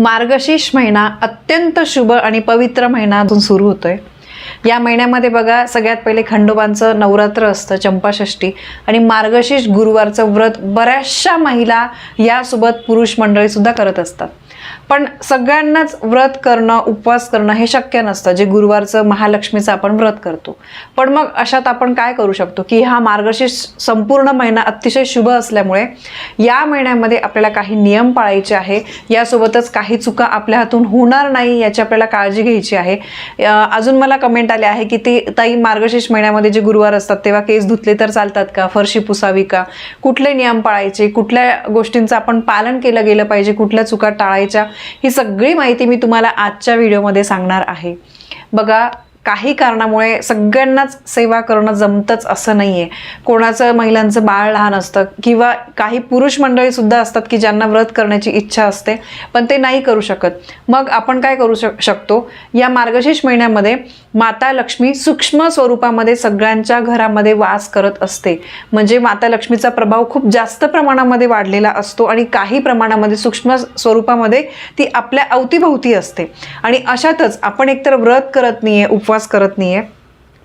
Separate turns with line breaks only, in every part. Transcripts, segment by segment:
मार्गशीर्ष महिना अत्यंत शुभ आणि पवित्र महिना अजून सुरू होतोय. या महिन्यामध्ये बघा सगळ्यात पहिले खंडोबांचं नवरात्र असतं चंपाषष्ठी. आणि मार्गशीर्ष गुरुवारचं व्रत बऱ्याचशा महिला यासोबत पुरुष मंडळीसुद्धा करत असतात. पण सगळ्यांनाच व्रत करणं उपवास करणं हे शक्य नसतं. जे गुरुवारचं महालक्ष्मीचं आपण व्रत करतो. पण मग अशात आपण काय करू शकतो की हा मार्गशीर्ष संपूर्ण महिना अतिशय शुभ असल्यामुळे या महिन्यामध्ये आपल्याला काही नियम पाळायचे आहे. यासोबतच काही चुका आपल्या हातून होणार नाही याची आपल्याला काळजी घ्यायची आहे. अजून मला कमेंट आले आहे की ते ताई मार्गशीर्ष महिन्यामध्ये जे गुरुवार असतात तेव्हा केस धुतले तर चालतात का? फरशी पुसावी का? कुठले नियम पाळायचे? कुठल्या गोष्टींचं आपण पालन केलं गेलं पाहिजे? कुठल्या चुका टाळायच्या ही सगळी माहिती मी तुम्हाला आजच्या व्हिडिओमध्ये सांगणार आहे. बघा काही कारणामुळे सगळ्यांनाच सेवा करणं जमतंच असं नाही आहे कोणाचं महिलांचं बाळ लहान असतं किंवा काही पुरुष मंडळी सुद्धा असतात की ज्यांना व्रत करण्याची इच्छा असते पण ते नाही करू शकत. मग आपण काय करू शक शकतो? या मार्गशीर्ष महिन्यामध्ये माता लक्ष्मी सूक्ष्म स्वरूपामध्ये सगळ्यांच्या घरामध्ये वास करत असते. म्हणजे माता लक्ष्मीचा प्रभाव खूप जास्त प्रमाणामध्ये वाढलेला असतो आणि काही प्रमाणामध्ये सूक्ष्म स्वरूपामध्ये ती आपल्या अवतीभोवती असते. आणि अशातच आपण एकतर व्रत करत नाही आहे उपवास करत नाही आहे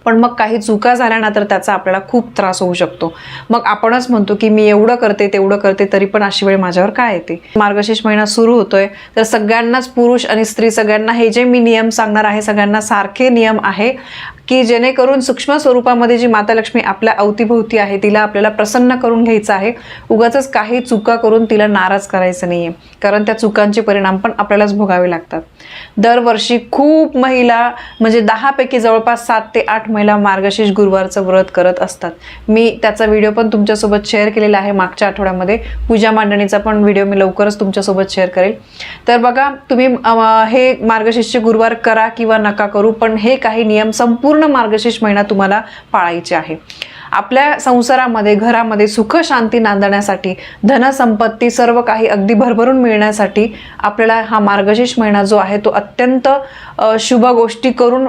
पण मग काही चुका झाल्या ना तर त्याचा आपल्याला खूप त्रास होऊ शकतो. मग आपणच म्हणतो की मी एवढं करते तेवढं करते तरी पण अशी वेळ माझ्यावर काय येते? मार्गशीर्ष महिना सुरू होतोय तर सगळ्यांनाच पुरुष आणि स्त्री सगळ्यांना हे जे मी नियम सांगणार आहे सगळ्यांना सारखे नियम आहे की जेणेकरून सूक्ष्म स्वरूपामध्ये जी माता लक्ष्मी आपल्या अवतीभोवती आहे तिला आपल्याला प्रसन्न करून घ्यायचं आहे. उगाच काही चुका करून तिला नाराज करायचं नाही आहे कारण त्या चुकांचे परिणाम पण आपल्यालाच भोगावे लागतात. दरवर्षी खूप महिला म्हणजे दहापैकी जवळपास सात ते आठ महिला मार्गशीर्ष गुरुवारचं व्रत करत असतात. मी त्याचा व्हिडिओ पण तुमच्यासोबत शेअर केलेला आहे मागच्या आठवड्यामध्ये. पूजा मांडणीचा पण व्हिडिओ मी लवकरच तुमच्यासोबत शेअर करेल. तर बघा तुम्ही हे मार्गशीर्ष गुरुवार करा किंवा नका करू पण हे काही नियम संपूर्ण पूर्ण मार्गशीर्ष महिना तुम्हाला पाळायची आहे. आपल्या संसारामध्ये घरामध्ये सुख शांती नांदण्यासाठी धनसंपत्ती सर्व काही अगदी भरभरून मिळण्यासाठी आपल्याला हा मार्गशीर्ष महिना जो आहे तो अत्यंत शुभ गोष्टी करून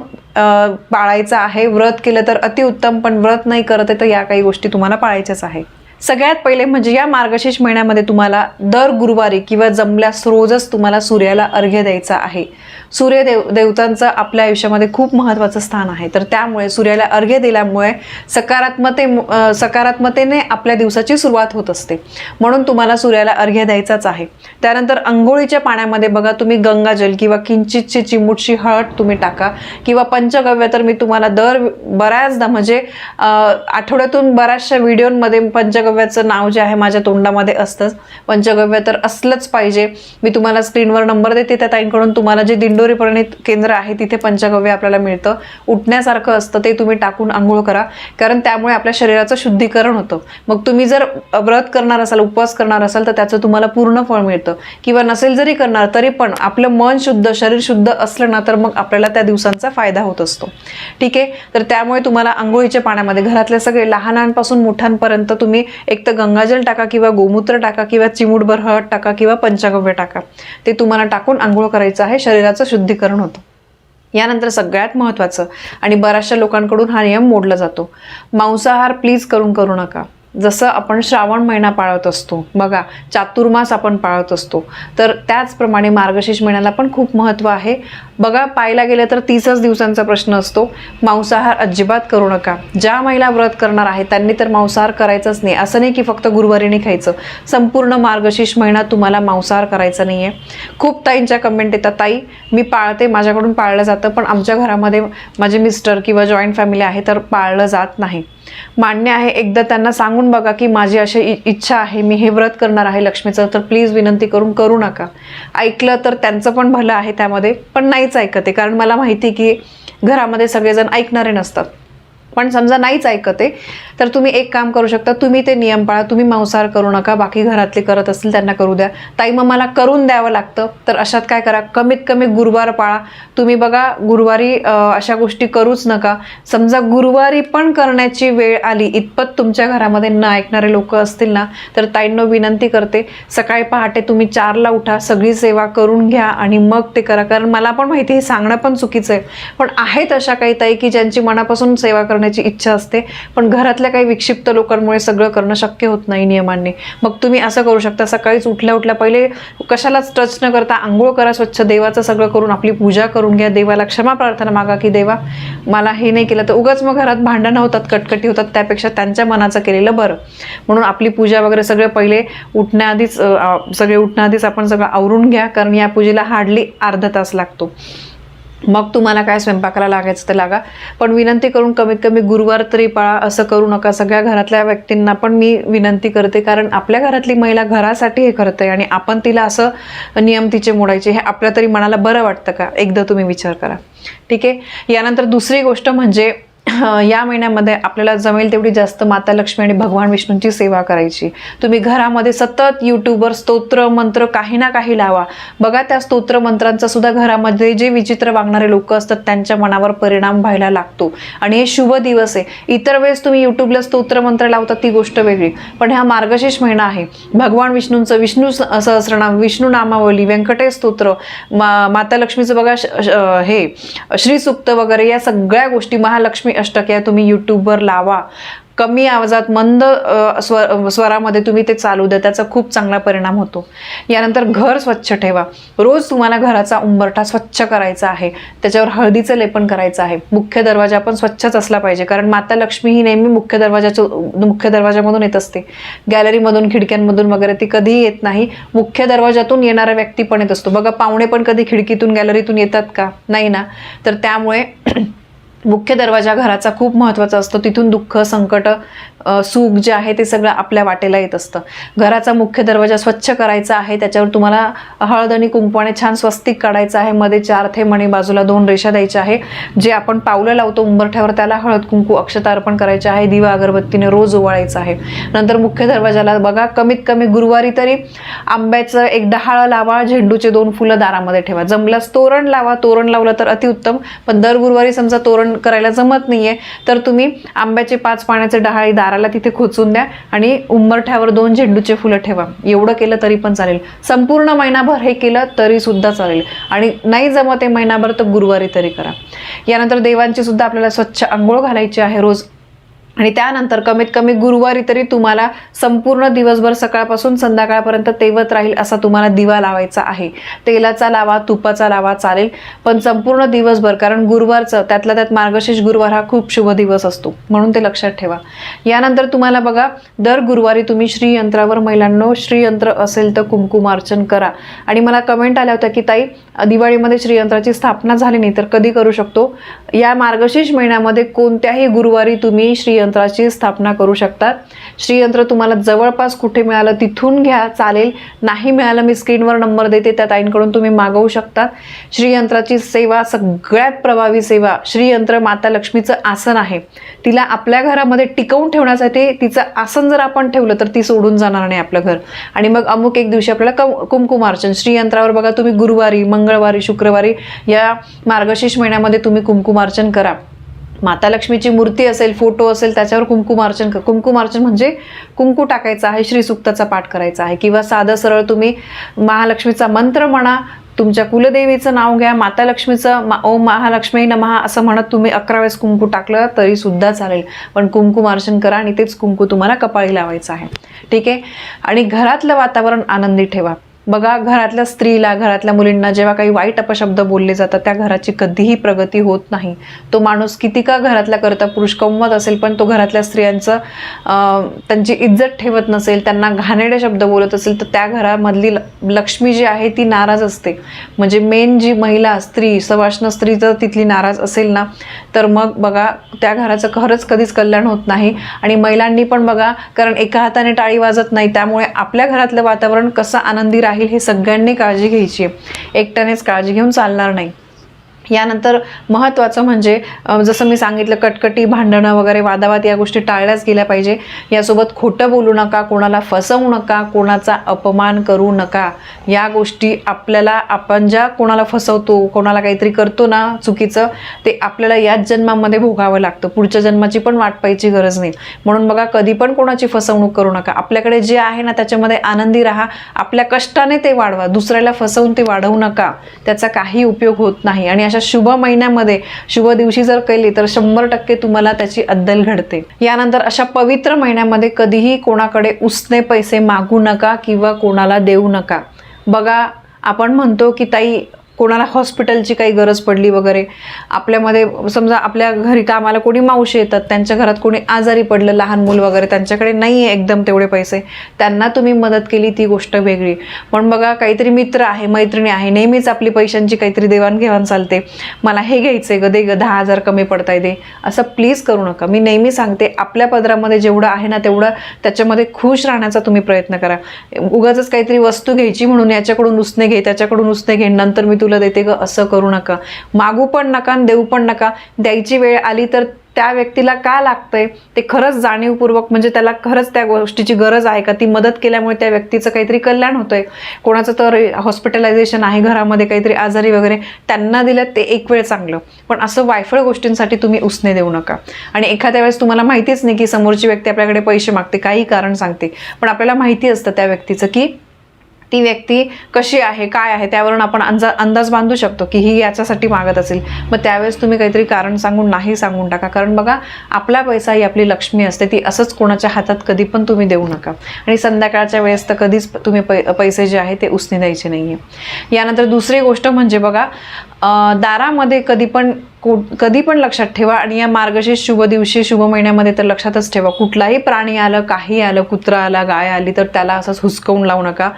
पाळायचा आहे. व्रत केलं तर अतिउत्तम पण व्रत नाही करत आहे तर या काही गोष्टी तुम्हाला पाळायच्याच आहे. सगळ्यात पहिले म्हणजे या मार्गशीर्ष महिन्यामध्ये तुम्हाला दर गुरुवारी किंवा जमल्यास रोजच तुम्हाला सूर्याला अर्घ्य द्यायचा आहे. सूर्यदेव देवतांचं आपल्या आयुष्यामध्ये खूप महत्त्वाचं स्थान आहे. तर त्यामुळे सूर्याला अर्घ्य दिल्यामुळे सकारात्मते सकारात्मतेने आपल्या दिवसाची सुरुवात होत असते. म्हणून तुम्हाला सूर्याला अर्घ्य द्यायचाच आहे. त्यानंतर अंघोळीच्या पाण्यामध्ये बघा तुम्ही गंगाजल किंवा किंचितची चिमूटशी हळद तुम्ही टाका किंवा पंचगव्य तर मी तुम्हाला दर बऱ्याचदा म्हणजे आठवड्यातून बऱ्याचशा व्हिडिओमध्ये पंचगव्याचं नाव जे आहे माझ्या तोंडामध्ये असतंच. पंचगव्य तर असलंच पाहिजे. मी तुम्हाला स्क्रीनवर नंबर देते त्या ताईंकडून तुम्हाला जे दिंडोरी केंद्र आहे तिथे पंचगव्य आपल्याला मिळतं. उठण्यासारखं असतं ते तुम्ही टाकून आंघोळ करा. कारण त्यामुळे आपल्या शरीराचं शुद्धीकरण होतं. मग तुम्ही जर व्रत करणार असाल उपवास करणार असाल तर त्याचं तुम्हाला पूर्ण फळ मिळतं. किंवा नसेल जरी करणार तरी पण आपलं मन शुद्ध शरीर शुद्ध असलं ना तर मग आपल्याला त्या दिवसांचा फायदा होत असतो. ठीक आहे? तर त्यामुळे तुम्हाला आंघोळीच्या पाण्यामध्ये घरातले सगळे लहानांपासून मोठ्यांपर्यंत तुम्ही एक तर गंगाजल टाका किंवा गोमूत्र टाका किंवा चिमूटभर हळद टाका किंवा पंचगव्य टाका. ते तुम्हाला टाकून आंघोळ करायचं आहे शरीराचं शुद्धीकरण होतं. यानंतर सगळ्यात महत्त्वाचं आणि बऱ्याचशा लोकांकडून हा नियम मोडला जातो. मांसाहार प्लीज करून करू नका. जसं आपण श्रावण महिना पाळत असतो बघा चातुर्मास आपण पाळत असतो. तर त्याचप्रमाणे मार्गशीर्ष महिन्याला पण खूप महत्त्व आहे. बघा पाहायला गेलं तर तीसच दिवसांचा प्रश्न असतो. मांसाहार अजिबात करू नका. ज्या महिला व्रत करणार आहेत त्यांनी तर मांसाहार करायचाच नाही. असं नाही की फक्त गुरुवारीने खायचं. संपूर्ण मार्गशीर्ष महिना तुम्हाला मांसाहार करायचा नाही आहे खूप ताईंच्या कमेंट येतात ताई मी पाळते माझ्याकडून पाळलं जातं पण आमच्या घरामध्ये माझे मिस्टर किंवा जॉईंट फॅमिली आहे तर पाळलं जात नाही. मान्य आहे एकदा त्यांना सांगून बघा की माझी अशी इ- इच्छा आहे मी हे व्रत करणार आहे लक्ष्मीचं तर प्लीज विनंती करून करू नका. ऐकलं तर त्यांचं पण भलं आहे त्यामध्ये पण नाही नाहीच ऐकते. कारण मला माहिती की घरामध्ये सगळेजण ऐकणारे नसतात. पण समजा नाहीच ऐकत आहे तर तुम्ही एक काम करू शकता तुम्ही ते नियम पाळा तुम्ही मांसाहार करू नका बाकी घरातले करत असतील त्यांना करू द्या. ताई मग मला करून द्यावं लागतं तर अशात काय करा कमीत कमी गुरुवार पाळा. तुम्ही बघा गुरुवारी अशा गोष्टी करूच नका. समजा गुरुवारी पण करण्याची वेळ आली इतपत तुमच्या घरामध्ये न ऐकणारे लोक असतील ना तर ताईंनो विनंती करते सकाळी पहाटे तुम्ही चारला उठा सगळी सेवा करून घ्या आणि मग ते करा. कारण मला पण माहिती हे सांगणं पण चुकीचं आहे. पण आहेत अशा काही ताई की ज्यांची मनापासून सेवा करणे करण्याची इच्छा असते. पण घरातल्या काही विक्षिप्त लोकांमुळे सगळं करणं शक्य होत नाही नियमांनी. मग तुम्ही असं करू शकता सकाळीच उठल्या उठल्या पहिले कशालाच टच न करता आंघोळ करा स्वच्छ देवाचं सगळं करून आपली पूजा करून घ्या देवाला क्षमा प्रार्थना मागा की देवा मला हे नाही केलं तर उगाच मग घरात भांडणं होतात कटकटी होतात त्यापेक्षा त्यांच्या मनाचं केलेलं बरं. म्हणून आपली पूजा वगैरे सगळं पहिले उठण्याआधीच सगळे उठण्याआधीच आपण सगळं आवरून घ्या कारण या पूजेला हार्डली अर्धा तास लागतो. मग तुम्हाला काय स्वयंपाकाला लागायचं ते लागा. पण विनंती करून कमीत कमी गुरुवार तरी पाळा असं करू नका. सगळ्या घरातल्या व्यक्तींना पण मी विनंती करते कारण आपल्या घरातली महिला घरासाठी हे करते आणि आपण तिला असं नियम तिचे मोडायचे हे आपल्या तरी मनाला बरं वाटतं का? एकदा तुम्ही विचार करा. ठीक आहे? यानंतर दुसरी गोष्ट म्हणजे या महिन्यामध्ये आपल्याला जमेल तेवढी जास्त माता लक्ष्मी आणि भगवान विष्णूंची सेवा करायची. तुम्ही घरामध्ये सतत यूट्यूबवर स्तोत्र मंत्र काही ना काही लावा. बघा त्या स्तोत्र मंत्रांचा सुद्धा घरामध्ये जे विचित्र वागणारे लोक असतात त्यांच्या मनावर परिणाम व्हायला लागतो. आणि हे शुभ दिवस आहे. इतर वेळेस तुम्ही यूट्यूबला स्तोत्र मंत्र लावता ती गोष्ट वेगळी. पण हा मार्गशीर्ष महिना आहे. भगवान विष्णूंचं विष्णू स- सहस्रनाम विष्णू नामावली व्यंकटेश स्तोत्र मा माता लक्ष्मीचं बघा श- हे श्रीसुक्त वगैरे या सगळ्या गोष्टी महालक्ष्मी अष्टक्या तुम्ही यूट्यूबवर लावा. कमी आवाजात मंद स्व स्वरामध्ये तुम्ही ते चालू द्या. त्याचा खूप चांगला परिणाम होतो. यानंतर घर स्वच्छ ठेवा. रोज तुम्हाला घराचा उंबरठा स्वच्छ करायचा आहे. त्याच्यावर हळदीचं लेपन करायचं आहे. मुख्य दरवाजा पण स्वच्छच असला पाहिजे. कारण माता लक्ष्मी ही नेहमी मुख्य दरवाजाच्या मुख्य दरवाजामधून येत असते. गॅलरीमधून खिडक्यांमधून वगैरे ती कधीही येत नाही. मुख्य दरवाजातून येणारा व्यक्ती पण येत असतो. बघा पाहुणे पण कधी खिडकीतून गॅलरीतून येतात का? नाही ना? तर त्यामुळे मुख्य दरवाजा घराचा खूप महत्त्वाचा असतो. तिथून दुःख संकट सुख जे आहे ते सगळं आपल्या वाटेला येत असतं. घराचा मुख्य दरवाजा स्वच्छ करायचा आहे त्याच्यावर तुम्हाला हळद आणि कुंकवाने छान स्वस्तिक काढायचं आहे. मध्ये चार थेंब आणि बाजूला दोन रेषा द्यायच्या आहे. जे आपण पावलं लावतो उंबरठ्यावर त्याला हळद कुंकू अक्षता अर्पण करायचे आहे. दिवा अगरबत्तीने रोज ओवाळायचं आहे. नंतर मुख्य दरवाजाला बघा कमीत कमी गुरुवारी तरी आंब्याचं एक डहाळं लावा झेंडूचे दोन फुलं दारामध्ये ठेवा. जमल्यास तोरण लावा. तोरण लावलं तर अतिउत्तम पण दर गुरुवारी समजा तोरण करायला जमत नाहीये तर तुम्ही आंब्याचे पाच पाण्याचे डहाळी दाराला तिथे खोचून द्या आणि उंबरठ्यावर दोन झेंडूचे फुलं ठेवा. एवढं केलं तरी पण चालेल. संपूर्ण महिनाभर हे केलं तरी सुद्धा चालेल. आणि नाही जमत आहे महिनाभर तर गुरुवारी तरी करा. यानंतर देवांची सुद्धा आपल्याला स्वच्छ आंघोळ घालायची आहे रोज. आणि त्यानंतर कमीत कमी गुरुवारी तरी तुम्हाला संपूर्ण दिवसभर सकाळपासून संध्याकाळपर्यंत तेवत राहील असा तुम्हाला दिवा लावायचा आहे. तेलाचा लावा तुपाचा लावा चालेल पण संपूर्ण दिवसभर कारण गुरुवारचं त्यातल्या त्यात मार्गशीर्ष गुरुवार हा खूप शुभ दिवस असतो म्हणून ते लक्षात ठेवा. यानंतर तुम्हाला बघा दर गुरुवारी तुम्ही श्रीयंत्रावर महिलांनो श्रीयंत्र असेल तर कुंकुमार्चन करा. आणि मला कमेंट आल्या होत्या की ताई दिवाळीमध्ये श्रीयंत्राची स्थापना झाली नाही तर कधी करू शकतो? या मार्गशीर्ष महिन्यामध्ये कोणत्याही गुरुवारी तुम्ही श्रीयंत्राची स्थापना करू शकतात. श्रीयंत्र तुम्हाला जवळपास कुठे मिळालं तिथून घ्या चालेल. नाही मिळालं मी स्क्रीनवर नंबर देते त्या ताईंकडून तुम्ही मागवू शकता श्रीयंत्राची सेवा सगळ्यात प्रभावी सेवा श्रीयंत्र माता लक्ष्मीचं आसन आहे. तिला आपल्या घरामध्ये टिकवून ठेवण्यासाठी तिचं आसन जर आपण ठेवलं तर ती सोडून जाणार नाही आपलं घर. आणि मग अमुक एक दिवशी आपल्याला कम कुंकुमार्चन. श्रीयंत्रावर बघा तुम्ही गुरुवारी मंगळवारी शुक्रवारी या मार्गशीर्ष महिन्यामध्ये तुम्ही कुंकुमार्चन करा. माता लक्ष्मीची मूर्ती असेल फोटो असेल त्याच्यावर कुंकुमार्चन कुंकुमार्चन म्हणजे कुंकू टाकायचं आहे श्रीसुक्ताचा पाठ करायचा आहे. किंवा साधं सरळ तुम्ही महालक्ष्मीचा मंत्र म्हणा तुमच्या कुलदेवीचं नाव घ्या माता लक्ष्मीचं मा ओ महालक्ष्मी नमहा असं म्हणत तुम्ही अकरा वेळेस कुंकू टाकलं तरी सुद्धा चालेल. पण कुंकुमार्चन करा आणि तेच कुंकू तुम्हाला कपाळी लावायचं आहे. ठीक आहे? आणि घरातलं वातावरण आनंदी ठेवा. बघा घरातल्या स्त्रीला घरातल्या मुलींना जेव्हा काही वाईट अपशब्द बोलले जातात त्या घराची कधीही प्रगती होत नाही. तो माणूस किती का घरातल्या करता पुरुष कमवत असेल पण तो घरातल्या स्त्रियांचं त्यांची इज्जत ठेवत नसेल त्यांना घाणेरडे शब्द बोलत असेल तर त्या घरामधली ल- लक्ष्मी जी आहे ती नाराज असते. म्हणजे मेन जी महिला स्त्री सवाष्ण स्त्री जर तिथली नाराज असेल ना तर मग बघा त्या घराचं खरंच कधीच कल्याण होत नाही. आणि महिलांनी पण बघा कारण एका हाताने टाळी वाजत नाही त्यामुळे आपल्या घरातलं वातावरण कसं आनंदी राहील हे सगळ्यांनी काळजी घ्यायची आहे. एकट्यानेच काळजी घेऊन चालणार नाही. यानंतर महत्त्वाचं म्हणजे जसं मी सांगितलं कटकटी भांडणं वगैरे वादावाद या गोष्टी टाळल्याच गेल्या पाहिजे. यासोबत खोटं बोलू नका कोणाला फसवू नका कोणाचा अपमान करू नका. या गोष्टी आपल्याला आपण ज्या कोणाला फसवतो कोणाला काहीतरी करतो ना चुकीचं ते आपल्याला याच जन्मामध्ये भोगावं लागतं. पुढच्या जन्माची पण वाट पाहायची गरज नाही. म्हणून बघा कधी पण कोणाची फसवणूक करू नका. आपल्याकडे जे आहे ना त्याच्यामध्ये आनंदी राहा. आपल्या कष्टाने ते वाढवा. दुसऱ्याला फसवून ते वाढवू नका. त्याचा काही उपयोग होत नाही. आणि अशा अशा शुभ महिन्यामध्ये शुभ दिवशी जर केली तर शंभर टक्के तुम्हाला त्याची अद्दल घडते. यानंतर अशा पवित्र महिन्यामध्ये कधीही कोणाकडे उसने पैसे मागू नका किंवा कोणाला देऊ नका. बघा आपण म्हणतो की ताई कोणाला हॉस्पिटलची काही गरज पडली वगैरे आपल्यामध्ये समजा आपल्या घरी कामाला कोणी मावशी येतात त्यांच्या घरात कोणी आजारी पडलं लहान मूल वगैरे त्यांच्याकडे नाही आहे एकदम तेवढे पैसे त्यांना तुम्ही मदत केली ती गोष्ट वेगळी. पण बघा काहीतरी मित्र आहे मैत्रिणी आहे नेहमीच आपली पैशांची काहीतरी देवाणघेवाण चालते. मला हे घ्यायचं आहे ग दे ग दहा हजार कमी पडताय दे. असं प्लीज करू नका. मी नेहमी सांगते आपल्या पदरामध्ये जेवढं आहे ना तेवढं त्याच्यामध्ये खुश राहण्याचा तुम्ही प्रयत्न करा. उगाच काहीतरी वस्तू घ्यायची म्हणून याच्याकडून उसने घे त्याच्याकडून उसने घे नंतर मी तुला देते ग असं करू नका. मागू पण नका आणि देऊ पण नका. द्यायची वेळ आली तर त्या व्यक्तीला का लागतंय? ते खरंच जाणीवपूर्वक म्हणजे त्याला खरंच त्या गोष्टीची गरज आहे का? ती मदत केल्यामुळे त्या व्यक्तीचं काहीतरी कल्याण होतंय. कोणाचं तर हॉस्पिटलायझेशन आहे घरामध्ये काहीतरी आजारी वगैरे त्यांना दिलं ते एक वेळ चांगलं. पण असं वायफळ गोष्टींसाठी तुम्ही उसने देऊ नका. आणि एखाद्या वेळेस तुम्हाला माहितीच नाही की समोरची व्यक्ती आपल्याकडे पैसे मागते काही कारण सांगते. पण आपल्याला माहिती असतं त्या व्यक्तीचं की ती व्यक्ती कशी आहे काय आहे त्यावरून आपण अंजा अंदाज बांधू शकतो की ही याच्यासाठी मागत असेल. मग त्यावेळेस तुम्ही काहीतरी कारण सांगून नाही सांगून टाका. कारण बघा आपला पैसा ही आपली लक्ष्मी असते ती असंच कोणाच्या हातात कधी पण तुम्ही देऊ नका. आणि संध्याकाळच्या वेळेस तर कधीच तुम्ही पै पैसे जे आहे ते उसने द्यायचे नाही आहे यानंतर दुसरी गोष्ट म्हणजे बघा दारामध्ये कधी पण कु कधी पण लक्षात ठेवा. आणि या मार्गशीर्ष शुभ दिवशी शुभ महिन्यामध्ये तर लक्षातच ठेवा. कुठलाही प्राणी आलं काही आलं कुत्रा आला गाय आली तर त्याला असंच हुसकवून लावू नका.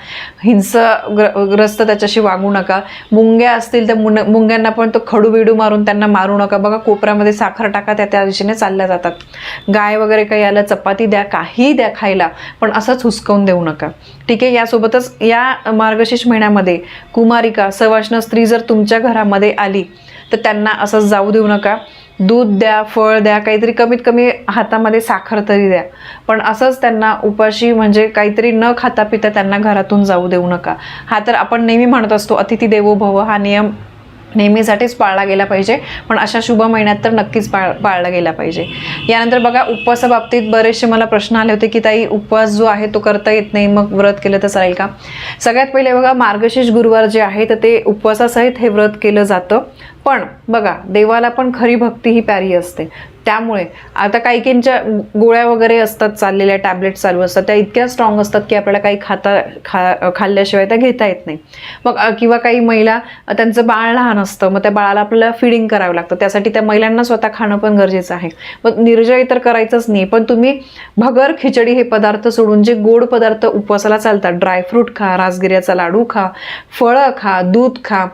हिंस ग्र ग्रस्त त्याच्याशी वागू नका. मुंग्या असतील तर मुन मुंग्यांना पण तो खडू बिडू मारून त्यांना मारू नका. बघा कोपऱ्यामध्ये साखर टाका त्या त्या दिशेने चालल्या जातात. गाय वगैरे काही आलं चपाती द्या काही द्या खायला पण असंच हुसकवून देऊ नका. ठीक आहे यासोबतच या मार्गशीर्ष महिन्यामध्ये कुमारिका सवाष्ण स्त्री जर तुमच्या घरामध्ये आली तर त्यांना असंच जाऊ देऊ नका. दूध द्या फळ द्या काहीतरी कमीत कमी हातामध्ये साखर तरी द्या. पण असंच त्यांना उपाशी म्हणजे काहीतरी न खाता पिता त्यांना घरातून जाऊ देऊ नका. हा तर आपण नेहमी म्हणत असतो अतिथी देवो भव हा नियम नेहमीसाठीच पाळला गेला पाहिजे. पण अशा शुभ महिन्यात तर नक्कीच पाळ पाळला गेला पाहिजे. यानंतर बघा उपवासाबाबतीत बरेचसे मला प्रश्न आले होते की ताई उपवास जो आहे तो करता येत नाही मग व्रत केलं तर चालेल का? सगळ्यात पहिले बघा मार्गशीर्ष गुरुवार जे आहे तर ते उपवासासहित हे व्रत केलं जातं. पण बघा देवाला पण खरी भक्ती ही प्यारी असते. त्यामुळे आता काही काहींच्या गोळ्या वगैरे असतात चाललेल्या टॅबलेट चालू असतात त्या इतक्या स्ट्रॉंग असतात की आपल्याला काही खाता खा खाल्ल्याशिवाय त्या घेता येत नाही. मग किंवा काही महिला त्यांचं बाळ लहान असतं मग त्या बाळाला आपल्याला फिडिंग करावं लागतं. त्यासाठी त्या महिलांना स्वतः खाणं पण गरजेचं आहे. मग निर्जय तर करायचंच नाही पण तुम्ही भगर खिचडी हे पदार्थ सोडून जे गोड पदार्थ उपवासाला चालतात ड्रायफ्रूट खा राजगिऱ्याचा लाडू खा फळं खा दूध खा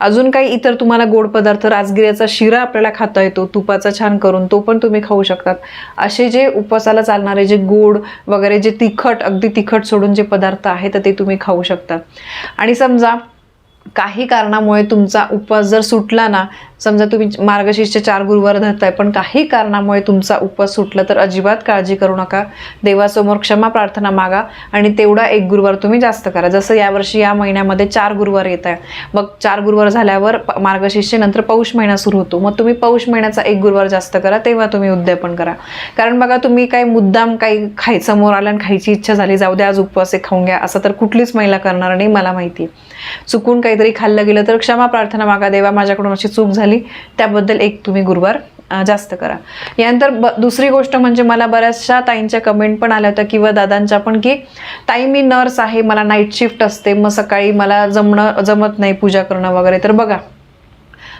अजून काही इतर तुम्हाला गोड पदार्थ राजगिऱ्याचा शिरा आपल्याला खाता येतो तुपाचा छान करून तो पण तुम्ही खाऊ शकतात. असे जे उपवासाला चालणारे जे गोड वगैरे जे तिखट अगदी तिखट सोडून जे पदार्थ आहेत तर ते तुम्ही खाऊ शकता. आणि समजा काही कारणामुळे तुमचा उपवास जर सुटला ना समजा तुम्ही मार्गशीर्षचे चार गुरुवार धरताय पण काही कारणामुळे तुमचा उपवास सुटला तर अजिबात काळजी करू नका. देवासमोर क्षमा प्रार्थना मागा आणि तेवढा एक गुरुवार तुम्ही जास्त करा. जसं यावर्षी या महिन्यामध्ये चार गुरुवार येत आहे. मग चार गुरुवार झाल्यावर मार्गशीर्षे नंतर पौष महिना सुरू होतो. मग तुम्ही पौष महिन्याचा एक गुरुवार जास्त करा तेव्हा तुम्ही उद्यापन करा. कारण बघा तुम्ही काही मुद्दाम काही खाय समोर आलं आणि खायची इच्छा झाली जाऊ द्या आज उपवास आहे खाऊन घ्या असं तर कुठलीच महिला करणार नाही मला माहिती आहे. चुकून काहीतरी खाल्लं गेलं तर क्षमा प्रार्थना मागा देवा माझ्याकडून अशी चूक झाली त्याबद्दल एक तुम्ही गुरुवार जास्त करा. यानंतर ब दुसरी गोष्ट म्हणजे मला बऱ्याचशा ताईंच्या कमेंट पण आल्या होत्या किंवा दादांच्या पण की ताई मी नर्स आहे मला नाईट शिफ्ट असते मग सकाळी मला जमणं जमत नाही पूजा करणं वगैरे. तर बघा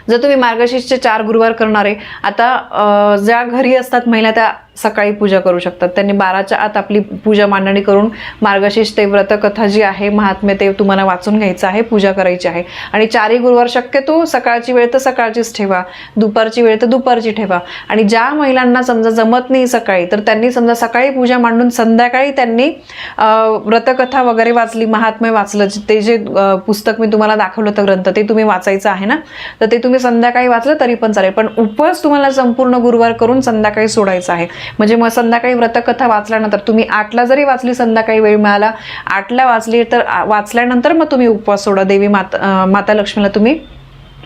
जर तुम्ही मार्गशीर्षचे चार गुरुवार करणारे आता ज्या घरी असतात महिला त्या सकाळी पूजा करू शकतात. त्यांनी बाराच्या आत आपली पूजा मांडणी करून मार्गशीर्ष ते व्रत कथा जी आहे महात्म्य ते तुम्हाला वाचून घ्यायचं आहे पूजा करायची आहे. आणि चारही गुरुवार शक्यतो सकाळची वेळ तर सकाळचीच ठेवा. दुपारची वेळ तर दुपारची ठेवा. आणि ज्या महिलांना समजा जमत नाही सकाळी तर त्यांनी समजा सकाळी पूजा मांडून संध्याकाळी त्यांनी व्रतकथा वगैरे वाचली महात्म्य वाचलं. ते जे पुस्तक मी तुम्हाला दाखवलं होतं ग्रंथ ते तुम्ही वाचायचं आहे ना? तर ते तुम्ही संध्याकाळी वाचलं तरी पण चालेल. पण उपवास तुम्हाला संपूर्ण गुरुवार करून संध्याकाळी सोडायचा आहे. म्हणजे मग संध्याकाळी व्रतकथा वाचल्यानंतर तुम्ही आठला जरी वाचली संध्याकाळी वेळ मिळाला आठला वाचली तर वाचल्यानंतर मग तुम्ही उपवास सोडा. देवी माता माता लक्ष्मीला तुम्ही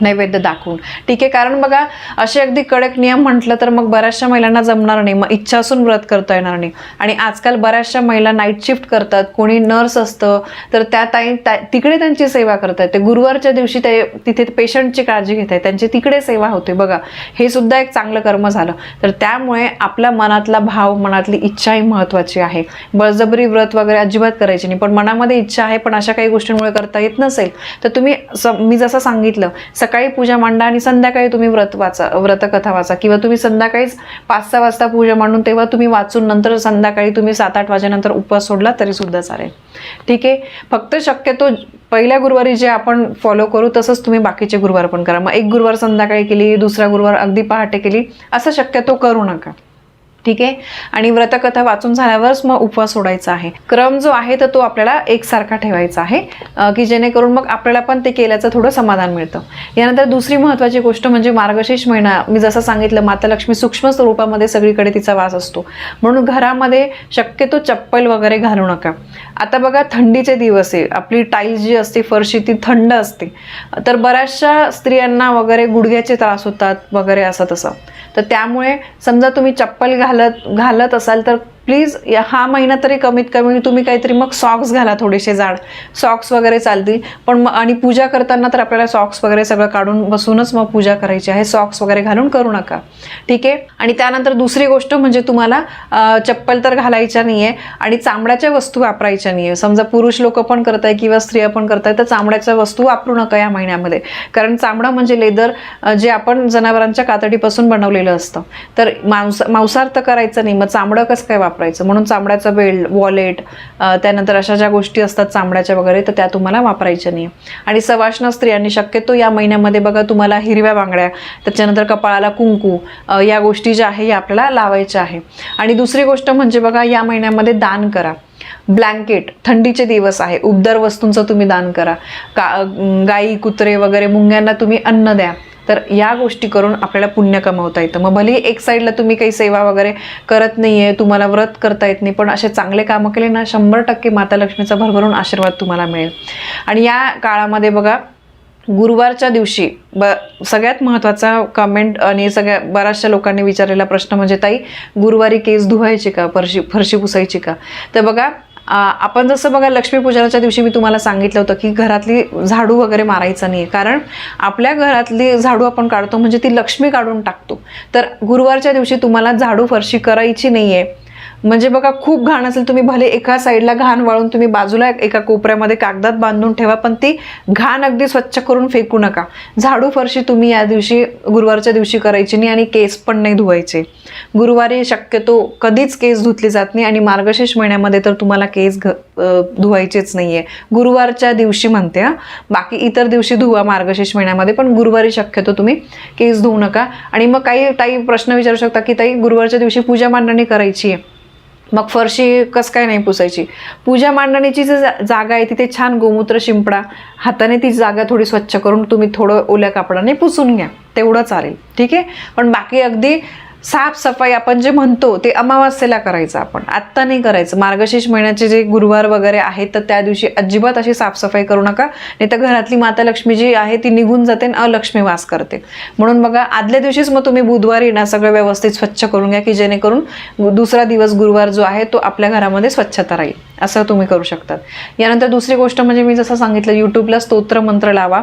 नैवेद्य दाखवून. ठीक आहे कारण बघा असे अगदी कडक नियम म्हटलं तर मग बऱ्याचशा महिलांना जमणार नाही. मग इच्छा असून व्रत करता येणार नाही. आणि आजकाल बऱ्याचशा महिला नाईट शिफ्ट करतात कोणी नर्स असतं तर त्या ताई तिकडे त्यांची सेवा करतात ते गुरुवारच्या दिवशी ते तिथे पेशंटची काळजी घेत आहेत त्यांची तिकडे सेवा होते. बघा हे सुद्धा एक चांगलं कर्म झालं. तर त्यामुळे आपल्या मनातला भाव मनातली इच्छा ही महत्त्वाची आहे. बळजबरी व्रत वगैरे अजिबात करायची नाही. पण मनामध्ये इच्छा आहे पण अशा काही गोष्टींमुळे करता येत नसेल. तर तुम्ही स- मी जसं सांगितलं सकाळी पूजा मांडा आणि संध्याकाळी तुम्ही व्रत वाचा व्रतकथा वाचा. किंवा तुम्ही संध्याकाळीच पाच सहा वाजता पूजा मांडून तेव्हा तुम्ही वाचून नंतर संध्याकाळी तुम्ही सात आठ वाजेनंतर उपवास सोडला तरी सुद्धा चालेल. ठीक आहे? फक्त शक्यतो पहिल्या गुरुवारी जे आपण फॉलो करू तसंच तुम्ही बाकीचे गुरुवार पण करा. मग एक गुरुवार संध्याकाळी केली दुसरा गुरुवार अगदी पहाटे केली असं शक्यतो करू नका. ठीक आहे? आणि व्रतकथा वाचून झाल्यावरच मग उपवास सोडायचा आहे. क्रम जो आहे तर तो आपल्याला एकसारखा ठेवायचा आहे की जेणेकरून मग आपल्याला पण ते केल्याचं थोडं समाधान मिळतं. यानंतर दुसरी महत्त्वाची गोष्ट म्हणजे मार्गशीर्ष महिना मी जसं सांगितलं माता लक्ष्मी सूक्ष्म स्वरूपामध्ये सगळीकडे तिचा वास असतो. म्हणून घरामध्ये शक्यतो चप्पल वगैरे घालू नका. आता बघा थंडीचे दिवस आहे. आपली टाईल जी असते फरशी ती थंड असते. तर बऱ्याचशा स्त्रियांना वगैरे गुडघ्याचे त्रास होतात वगैरे असं तसं. तर त्यामुळे समजा तुम्ही चप्पल घालत घालत असाल तर प्लीज हा महिना तरी कमीत कमी तुम्ही काहीतरी मग सॉक्स घाला थोडेसे जाड. सॉक्स वगैरे चालतील. पण मग आणि पूजा करताना तर आपल्याला सॉक्स वगैरे सगळं काढून बसूनच मग पूजा करायची आहे. सॉक्स वगैरे घालून करू नका. ठीक आहे? आणि त्यानंतर दुसरी गोष्ट म्हणजे तुम्हाला चप्पल तर घालायच्या नाही आहे आणि चामड्याच्या वस्तू वापरायच्या नाही आहे समजा पुरुष लोक पण करत आहे किंवा स्त्रिया पण करत आहे तर चामड्याच्या वस्तू वापरू नका या महिन्यामध्ये. कारण चामडं म्हणजे लेदर जे आपण जनावरांच्या कातडीपासून बनवलेलं असतं. तर मांस मांसाहार तर करायचं नाही. मग चामडं कसं काय वापरायचं. म्हणून चामड्याचं बेल्ट वॉलेट त्यानंतर अशा ज्या गोष्टी असतात चामड्याच्या वगैरे तर त्या तुम्हाला वापरायच्या नाही. आणि सवाष्ण स्त्रियांनी शक्यतो या महिन्यामध्ये बघा तुम्हाला हिरव्या बांगड्या त्याच्यानंतर कपाळाला कुंकू या गोष्टी ज्या आहे या आपल्याला लावायच्या आहे. आणि दुसरी गोष्ट म्हणजे बघा या महिन्यामध्ये दान करा. ब्लँकेट थंडीचे दिवस आहे. उबदार वस्तूंचं तुम्ही दान करा. का गाई कुत्रे वगैरे मुंग्यांना तुम्ही अन्न द्या. तर या गोष्टी करून आपल्याला पुण्य कमवता येतं. मग भलेही एक साईडला तुम्ही काही सेवा वगैरे करत नाही आहे तुम्हाला व्रत करता येत नाही पण असे चांगले कामं केले ना शंभर टक्के माता लक्ष्मीचा भरभरून आशीर्वाद तुम्हाला मिळेल. आणि या काळामध्ये बघा गुरुवारच्या दिवशी ब सगळ्यात महत्त्वाचा कमेंट आणि सगळ्या बऱ्याचशा लोकांनी विचारलेला प्रश्न म्हणजे ताई गुरुवारी केस धुवायची का? फरशी फरशी पुसायची का? तर बघा आपण जसं बघा लक्ष्मीपूजनाच्या दिवशी मी तुम्हाला सांगितलं होतं की घरातली झाडू वगैरे मारायचं नाही कारण आपल्या घरातली झाडू आपण काढतो म्हणजे ती लक्ष्मी काढून टाकतो. तर गुरुवारच्या दिवशी तुम्हाला झाडू फरशी करायची नाही आहे म्हणजे बघा खूप घाण असेल तुम्ही भले एका साईडला घाण वाळून तुम्ही बाजूला एका कोपऱ्यामध्ये कागदात बांधून ठेवा पण ती घाण अगदी स्वच्छ करून फेकू नका. झाडू फरशी तुम्ही या दिवशी गुरुवारच्या दिवशी करायची नाही आणि केस पण नाही धुवायचे. गुरुवारी शक्यतो कधीच केस धुतली जात नाही आणि मार्गशीर्ष महिन्यामध्ये तर तुम्हाला केस घ धुवायचेच नाही आहे गुरुवारच्या दिवशी म्हणते हां. बाकी इतर दिवशी धुवा मार्गशीर्ष महिन्यामध्ये पण गुरुवारी शक्यतो तुम्ही केस धुवू नका. आणि मग काही ताई प्रश्न विचारू शकता की ताई गुरुवारच्या दिवशी पूजा मांडणी करायची आहे. मग फरशी कसं काय नाही पुसायची? पूजा मांडणीची जी जागा आहे तिथे छान गोमूत्र शिंपडा हाताने ती जागा थोडी स्वच्छ करून तुम्ही थोडं ओल्या कापडाने पुसून घ्या. तेवढं चालेल. ठीक आहे? पण बाकी अगदी साफसफाई आपण जे म्हणतो ते अमावास्येला करायचं आपण. आत्ता नाही करायचं. मार्गशीर्ष महिन्याचे जे गुरुवार वगैरे आहेत तर त्या दिवशी अजिबात अशी साफसफाई करू नका. नाही तर घरातली माता लक्ष्मी जी आहे ती निघून जाते आणि अलक्ष्मी वास करते. म्हणून बघा आदल्या दिवशीच मग तुम्ही बुधवारी ना सगळं व्यवस्थित स्वच्छ करून घ्या की जेणेकरून दुसरा दिवस गुरुवार जो आहे तो आपल्या घरामध्ये स्वच्छता राहील. असं तुम्ही करू शकतात. यानंतर दुसरी गोष्ट म्हणजे मी जसं सांगितलं यूट्यूबला स्तोत्र मंत्र लावा.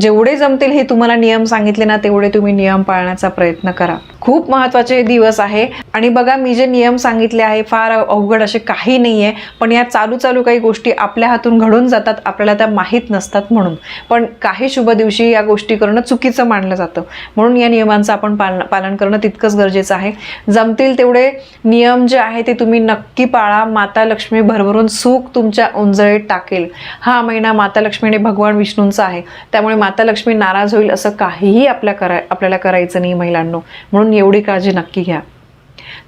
जेवढे जमतील हे तुम्हाला नियम सांगितले ना तेवढे तुम्ही नियम पाळण्याचा प्रयत्न करा. खूप महत्त्वाचे दिवस आहे. आणि बघा मी जे नियम सांगितले आहे फार अवघड असे काही नाही आहे पण या चालू चालू काही गोष्टी आपल्या हातून घडून जातात आपल्याला त्या माहीत नसतात म्हणून. पण काही शुभ दिवशी या गोष्टी करणं चुकीचं मानलं जातं. म्हणून या नियमांचं आपण पालन पालन करणं तितकंच गरजेचं आहे. जमतील तेवढे नियम जे आहे ते तुम्ही नक्की पाळा. माता लक्ष्मी भरभरून सुख तुमच्या उंजळीत टाकेल. हा महिना माता लक्ष्मी आणि भगवान विष्णूंचा आहे. त्यामुळे माता लक्ष्मी नाराज होईल असं काहीही आपल्या कराय आपल्याला करायचं नाही महिलांनो. म्हणून एवढी काळजी नक्की घ्या.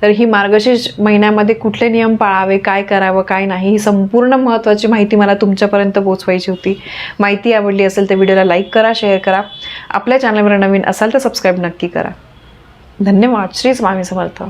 तर ही मार्गशीर्ष महिन्यामध्ये कुठले नियम पाळावे काय करावं काय नाही ही संपूर्ण महत्त्वाची माहिती मला तुमच्यापर्यंत पोहोचवायची होती. माहिती आवडली असेल तर व्हिडिओला लाईक करा शेअर करा. आपल्या चॅनलवर नवीन असाल तर सबस्क्राईब नक्की करा. धन्यवाद. श्री स्वामी समर्थ.